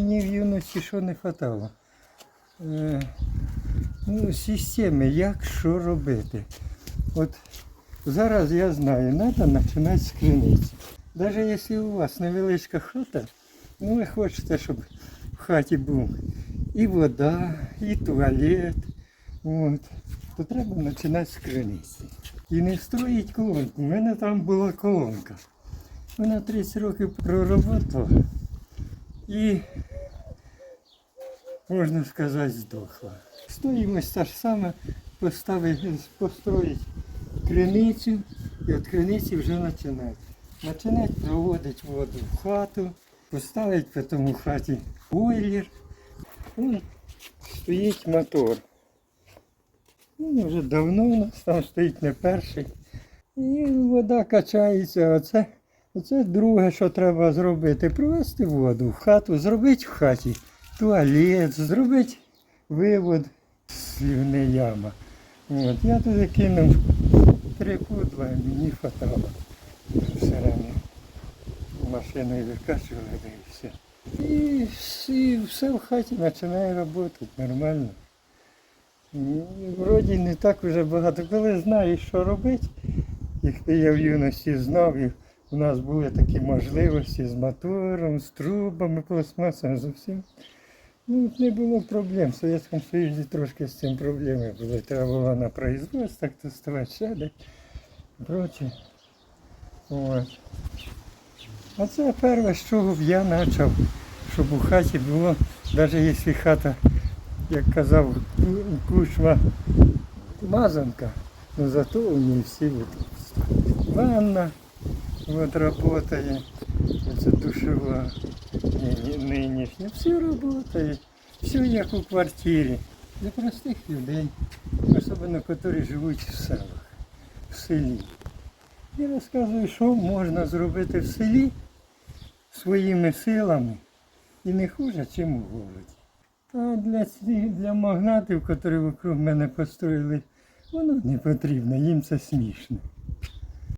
мені в юності що не хватало. Е, ну, системи, як що робити. От зараз я знаю, треба починати з криниці. Навіть якщо у вас невеличка хата, ну ви хочете, щоб в хаті був і вода, і туалет, от, то треба починати з криниці. І не строїть колонку. У мене там була колонка. Вона 30 років проработала і, можна сказати, здохла. Стоїмость та ж сама, построїть криницю і від криниці вже починати. Починати проводити воду в хату, поставити потім у хаті бойлер. Вон стоїть мотор. Ну, вже давно у нас там стоїть не перший. І вода качається. Оце, оце друге, що треба зробити. Провести воду в хату, зробити в хаті туалет, зробити вивод з слівни яма. От, я туди кинув три пудла, і мені хватало. Все рано машиною викачували і все. І, і все в хаті починає працювати нормально. Вроді не так вже багато. Коли знаєш, що робити, як я в юності знав, і у нас були такі можливості з мотором, з трубами, пластмасами, з усім. Ну, не було проблем. В Совєтському Союзі трошки з цим проблеми були. Треба було на то ставати ще. Проче. От. А це перше, з чого я почав, щоб у хаті було, навіть якщо хата як казав Кучма, мазанка, но зато у нее всі удобства. Ванна вот работает, це душова ні- ні- нинішня, все работает, все як у квартирі. Для простих людей, особливо, які живуть в селах, в селі. Я розказую, що можна зробити в селі своїми силами і не хуже, чим у городі. А для, для магнатів, які вокруг мене построїли, воно не потрібно, їм це смішно.